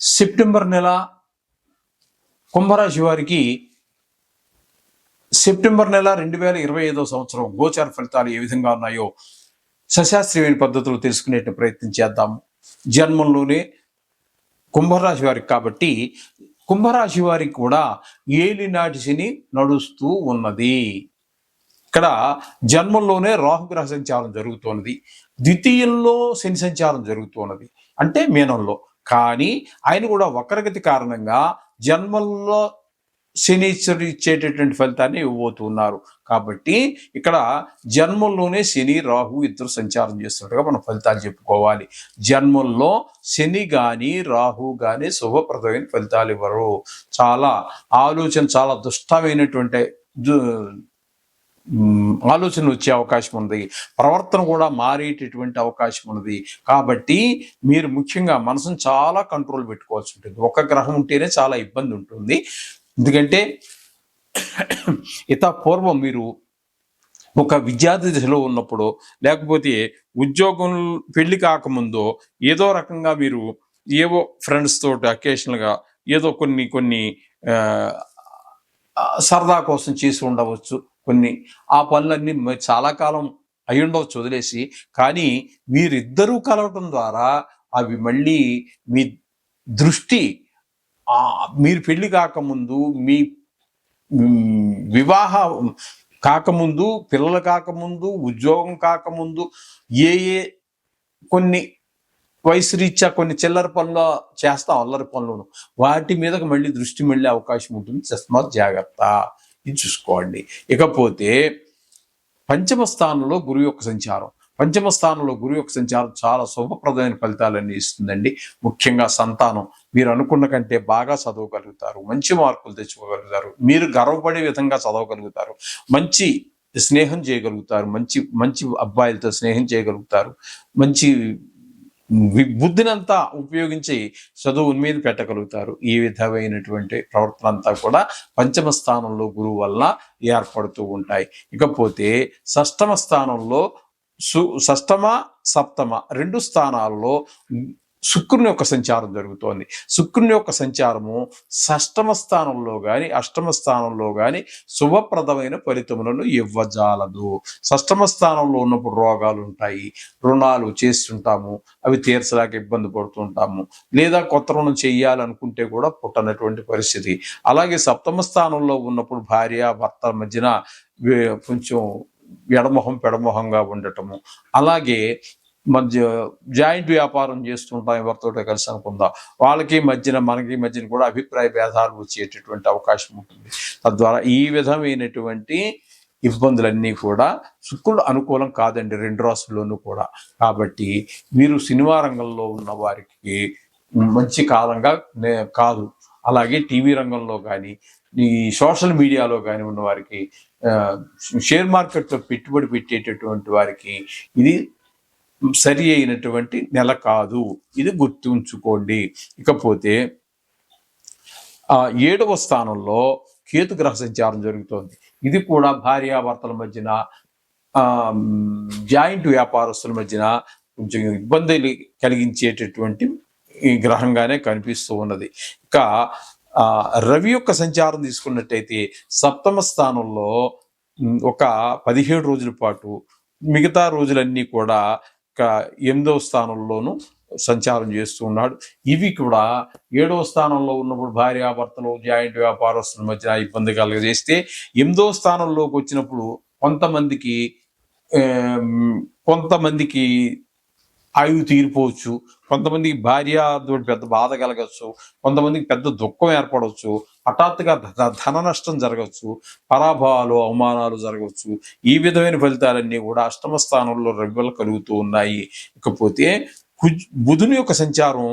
September నెల కుంభరాశి వారికి సెప్టెంబర్ నెల రెండు వేల ఇరవై ఐదో సంవత్సరం గోచార ఫలితాలు ఏ విధంగా ఉన్నాయో సశాస్త్రీయమైన పద్ధతులు తెలుసుకునే ప్రయత్నం చేద్దాం. జన్మంలోనే కుంభరాశి వారికి కాబట్టి కుంభరాశి వారికి కూడా ఏలినాటి శని నడుస్తూ ఉన్నది. ఇక్కడ జన్మంలోనే రాహుగ్రహ సంచారం జరుగుతున్నది ద్వితీయంలో శని సంచారం జరుగుతున్నది. అంటే మీనంలో. కానీ ఆయన కూడా వక్రగతి కారణంగా జన్మల్లో శనీశ్వరుడు ఇచ్చేటటువంటి ఫలితాన్ని ఇవ్వబోతున్నారు కాబట్టి ఇక్కడ జన్మంలోనే శని రాహు ఇద్దరు సంచారం చేస్తున్నట్టుగా మనం ఫలితాలు చెప్పుకోవాలి. జన్మంలో శని కానీ రాహు కానీ శుభప్రదమైన ఫలితాలు ఇవ్వరు. చాలా ఆలోచన చాలా దుష్టమైనటువంటి దు- ఆలోచన వచ్చే అవకాశం ఉంది ప్రవర్తన కూడా మారేటటువంటి అవకాశం ఉన్నది. కాబట్టి మీరు ముఖ్యంగా మనసును చాలా కంట్రోల్ పెట్టుకోవాల్సి ఉంటుంది. ఒక గ్రహం ఉంటేనే చాలా ఇబ్బంది ఉంటుంది. ఎందుకంటే ఇత పూర్వం మీరు ఒక విద్యార్థి దశలో ఉన్నప్పుడు లేకపోతే ఉద్యోగం పెళ్ళి కాకముందో ఏదో రకంగా మీరు ఏవో ఫ్రెండ్స్ తోటి అకేషనల్గా ఏదో కొన్ని కొన్ని సరదా కోసం చేసి ఉండవచ్చు. కొన్ని ఆ పనులన్నీ చాలా కాలం అయ్యుండవచ్చు వదిలేసి కానీ మీరిద్దరూ కలవటం ద్వారా అవి మళ్ళీ మీ దృష్టి మీరు పెళ్ళి కాకముందు మీ వివాహ కాకముందు పిల్లలు కాకముందు ఉద్యోగం కాకముందు ఏ ఏ కొన్ని వయసు రీత్యా కొన్ని చిల్లర పనులు చేస్తాం అల్లరి పనులను వాటి మీదకి మళ్ళీ దృష్టి మళ్ళీ అవకాశం ఉంటుంది. తస్మాత్ జాగ్రత్త. ఇది చూసుకోండి. ఇకపోతే పంచమ స్థానంలో గురువు యొక్క సంచారం. పంచమ స్థానంలో గురువు యొక్క సంచారం చాలా శుభప్రదమైన ఫలితాలన్నీ ఇస్తుందండి. ముఖ్యంగా సంతానం. మీరు అనుకున్న కంటే బాగా చదవగలుగుతారు. మంచి మార్కులు తెచ్చుకోగలుగుతారు. మీరు గర్వపడే విధంగా చదవగలుగుతారు. మంచి స్నేహం చేయగలుగుతారు. మంచి మంచి అబ్బాయిలతో స్నేహం చేయగలుగుతారు. మంచి బుద్ధినంతా ఉపయోగించి చదువుని మీద పెట్టగలుగుతారు. ఈ విధమైనటువంటి ప్రవర్తన అంతా కూడా పంచమ స్థానంలో గురువు వల్ల ఏర్పడుతూ ఉంటాయి. ఇకపోతే షష్టమ స్థానంలో సు షష్టమ సప్తమ రెండు స్థానాల్లో శుక్రుని యొక్క సంచారం జరుగుతోంది. శుక్రుని యొక్క సంచారము షష్టమ స్థానంలో కానీ అష్టమ స్థానంలో కానీ శుభప్రదమైన ఫలితములను ఇవ్వజాలదు. షష్టమ స్థానంలో ఉన్నప్పుడు రోగాలు ఉంటాయి. రుణాలు చేస్తుంటాము. అవి తీర్చలేక ఇబ్బంది పడుతుంటాము లేదా కొత్త రుణం చేయాలనుకుంటే కూడా పుట్టనటువంటి పరిస్థితి. అలాగే సప్తమ స్థానంలో ఉన్నప్పుడు భార్య భర్త మధ్యన కొంచెం ఎడమొహం పెడమొహంగా ఉండటము. అలాగే మధ్య జాయింట్ వ్యాపారం చేస్తుంటాం ఎవరితో కలిసి అనుకుందాం. వాళ్ళకి మధ్యన మనకి మధ్యన కూడా అభిప్రాయ భేదాలు వచ్చేటటువంటి అవకాశం ఉంటుంది. తద్వారా ఈ విధమైనటువంటి ఇబ్బందులన్నీ కూడా శుక్రుడు అనుకూలం కాదండి రెండు రాసుల్లోనూ కూడా. కాబట్టి మీరు సినిమా రంగంలో ఉన్న వారికి మంచి కాలంగా నే- కాదు. అలాగే టీవీ రంగంలో కానీ ఈ సోషల్ మీడియాలో కానీ ఉన్న వారికి షేర్ మార్కెట్తో పెట్టుబడి పెట్టేటటువంటి వారికి ఇది సరి అయినటువంటి నెల కాదు. ఇది గుర్తుంచుకోండి. ఇకపోతే ఆ ఏడవ స్థానంలో కేతు గ్రహ సంచారం జరుగుతోంది. ఇది కూడా భార్యాభర్తల మధ్యన జాయింట్ వ్యాపారస్తుల మధ్యన కొంచెం ఇబ్బందులు కలిగించేటటువంటి ఈ గ్రహంగానే కనిపిస్తూ ఉన్నది. ఇక రవి యొక్క సంచారం తీసుకున్నట్టయితే సప్తమ స్థానంలో ఒక పదిహేడు రోజుల పాటు మిగతా రోజులన్నీ కూడా ఎనిమిదవ స్థానంలోనూ సంచారం చేస్తూ ఉన్నాడు. ఇవి కూడా ఏడవ స్థానంలో ఉన్నప్పుడు భార్యాభర్తలు జాయింట్ వ్యాపారస్తుల మధ్య ఇబ్బంది కలగజేస్తే ఎనిమిదో స్థానంలోకి వచ్చినప్పుడు కొంతమందికి కొంతమందికి ఆయువు తీరిపోవచ్చు కొంతమందికి భార్య పెద్ద బాధ కలగచ్చు కొంతమందికి పెద్ద దుఃఖం ఏర్పడవచ్చు హఠాత్తుగా ధన నష్టం జరగవచ్చు పరాభవాలు అవమానాలు జరగవచ్చు. ఈ విధమైన ఫలితాలన్నీ కూడా అష్టమ స్థానంలో రవ్వలు కలుగుతూ ఉన్నాయి. ఇకపోతే బుధుని యొక్క సంచారం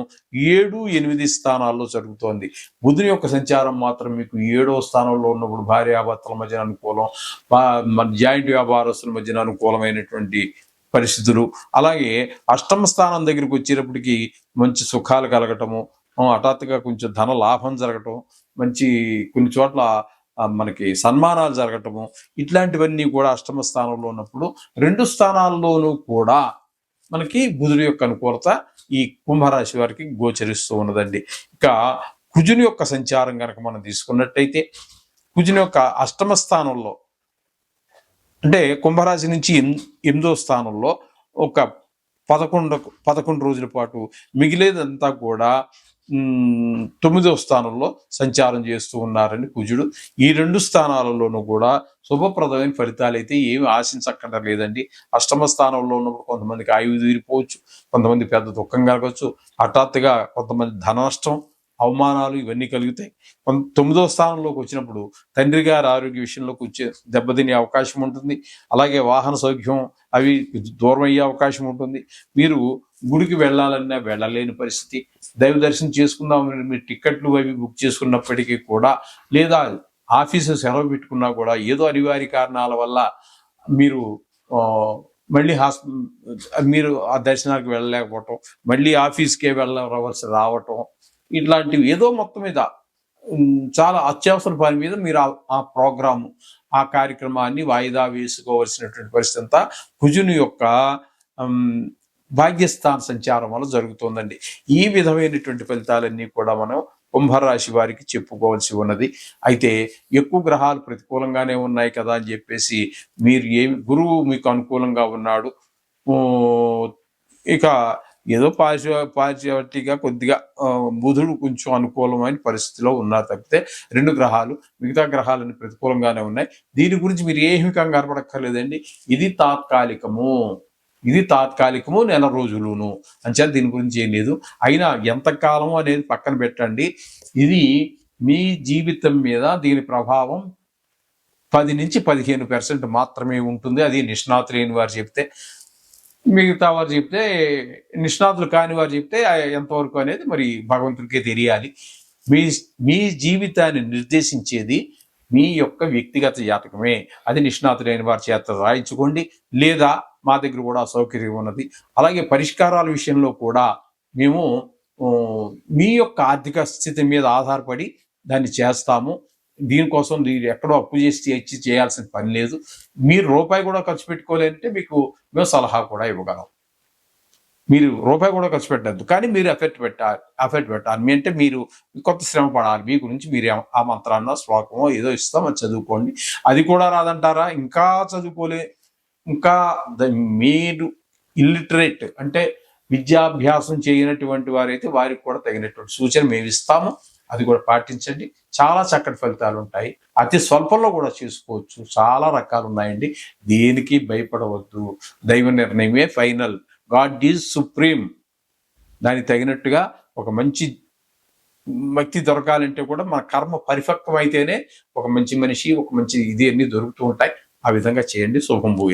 ఏడు ఎనిమిది స్థానాల్లో జరుగుతోంది. బుధుని యొక్క సంచారం మాత్రం మీకు ఏడో స్థానంలో ఉన్నప్పుడు భార్యాభర్తల మధ్యన అనుకూలం జాయింట్ వ్యాపారస్తుల మధ్యన అనుకూలమైనటువంటి పరిస్థితులు. అలాగే అష్టమ స్థానం దగ్గరికి వచ్చేటప్పటికి మంచి సుఖాలు కలగటము హఠాత్తుగా కొంచెం ధన లాభం జరగటం మంచి కొన్ని చోట్ల మనకి సన్మానాలు జరగటము ఇట్లాంటివన్నీ కూడా అష్టమ స్థానంలో ఉన్నప్పుడు రెండు స్థానాల్లోనూ కూడా మనకి బుధుడి యొక్క అనుకూలత ఈ కుంభరాశి వారికి గోచరిస్తూ ఉన్నదండి. ఇక కుజుని యొక్క సంచారం కనుక మనం తీసుకున్నట్టయితే కుజుని యొక్క అష్టమ స్థానంలో అంటే కుంభరాశి నుంచి ఎన్- ఎనిమిదో స్థానంలో ఒక పదకొండు పదకొండు రోజుల పాటు మిగిలేదంతా కూడా తొమ్మిదవ తొమ్మిదో స్థానంలో సంచారం చేస్తూ ఉన్నారని కుజుడు. ఈ రెండు స్థానాలలోనూ కూడా శుభప్రదమైన ఫలితాలు అయితే ఏమి ఆశించక్కర్లేదండి. అష్టమ స్థానంలో ఉన్నప్పుడు కొంతమందికి ఆయువు తీరిపోవచ్చు కొంతమంది పెద్ద దుఃఖం కలగవచ్చు హఠాత్తుగా కొంతమంది ధన నష్టం అవమానాలు ఇవన్నీ కలుగుతాయి. కొన్- తొమ్మిదో స్థానంలోకి వచ్చినప్పుడు తండ్రి గారి ఆరోగ్య విషయంలోకి వచ్చే దెబ్బతినే అవకాశం ఉంటుంది. అలాగే వాహన సౌఖ్యం అవి దూరం అయ్యే అవకాశం ఉంటుంది. మీరు గుడికి వెళ్ళాలన్నా వెళ్ళలేని పరిస్థితి దైవ దర్శనం చేసుకుందాం మీరు టికెట్లు అవి బుక్ చేసుకున్నప్పటికీ కూడా లేదా ఆఫీసు సెలవు పెట్టుకున్నా కూడా ఏదో అనివార్య కారణాల వల్ల మీరు మళ్ళీ హాస్ మీరు ఆ దర్శనానికి వెళ్ళలేకపోవటం మళ్ళీ ఆఫీస్కే వెళ్ళవలసి రావటం ఇట్లాంటివి ఏదో మొత్తం మీద చాలా అత్యవసర పని మీద మీరు ఆ- ప్రోగ్రాము ఆ కార్యక్రమాన్ని వాయిదా వేసుకోవాల్సినటువంటి పరిస్థితి అంతా కుజుని యొక్క భాగ్యస్థాన సంచారం వల్ల జరుగుతుందండి. ఈ విధమైనటువంటి ఫలితాలన్నీ కూడా మనం కుంభరాశి వారికి చెప్పుకోవాల్సి ఉన్నది. అయితే ఎక్కువ గ్రహాలు ప్రతికూలంగానే ఉన్నాయి కదా అని చెప్పేసి మీరు ఏమి గురువు మీకు అనుకూలంగా ఉన్నాడు. ఇక ఏదో పాజిటివ్ పాజిటివిటీగా కొద్దిగా బుధుడు కొంచెం అనుకూలమైన పరిస్థితిలో ఉన్నారు తప్పితే రెండు గ్రహాలు మిగతా గ్రహాలని ప్రతికూలంగానే ఉన్నాయి. దీని గురించి మీరు ఏమి కంగారు పడక్కర్లేదండి. ఇది తాత్కాలికము. ఇది తాత్కాలికము నెల రోజులును. అంచేత దీని గురించి ఏం లేదు. అయినా ఎంతకాలము అనేది పక్కన పెట్టండి. ఇది మీ జీవితం మీద దీని ప్రభావం పది నుంచి పదిహేను పర్సెంట్ మాత్రమే ఉంటుంది. అది నిష్ణాతులైన వారు చెప్తే మిగతా వారు చెప్తే నిష్ణాతులు కాని వారు చెప్తే ఎంతవరకు అనేది మరి భగవంతుడికే తెలియాలి. మీ మీ జీవితాన్ని నిర్దేశించేది మీ యొక్క వ్యక్తిగత జాతకమే. అది నిష్ణాతులైన వారి చేత రాయించుకోండి. లేదా మా దగ్గర కూడా సౌకర్యం ఉన్నది. అలాగే పరిష్కారాల విషయంలో కూడా మేము మీ యొక్క ఆర్థిక స్థితి మీద ఆధారపడి దాన్ని చేస్తాము. దీనికోసం మీరు ఎక్కడో అప్పు చేసి ఇచ్చి చేయాల్సిన పని లేదు. మీరు రూపాయి కూడా ఖర్చు పెట్టుకోలేదంటే మీకు మేము సలహా కూడా ఇవ్వగలం. మీరు రూపాయి కూడా ఖర్చు పెట్టద్దు. కానీ మీరు ఎఫెక్ట్ పెట్టాలి ఎఫెక్ట్ పెట్టాలి. మీ అంటే మీరు కొత్త శ్రమ పడాలి. మీ గురించి మీరు ఆ- ఆ మంత్రాన్న శ్లోకమో ఏదో ఇస్తాం అది చదువుకోండి. అది కూడా రాదంటారా? ఇంకా చదువుకోలే ఇంకా ద- మీరు ఇల్లిటరేట్ అంటే విద్యాభ్యాసం చేయనటువంటి వారైతే వారికి కూడా తగినటువంటి సూచన మేము ఇస్తాము. అది కూడా పాటించండి. చాలా చక్కటి ఫలితాలు ఉంటాయి. అతి స్వల్పంలో కూడా చేసుకోవచ్చు. చాలా రకాలు ఉన్నాయండి. దేనికి భయపడవద్దు. దైవ నిర్ణయమే ఫైనల్. గాడ్ ఈజ్ సుప్రీం దానికి తగినట్టుగా ఒక మంచి వ్యక్తి దొరకాలంటే కూడా మన కర్మ పరిపక్వం అయితేనే ఒక మంచి మనిషి ఒక మంచి ఇది అన్ని దొరుకుతూ ఉంటాయి. ఆ విధంగా చేయండి. శుభం భూయా.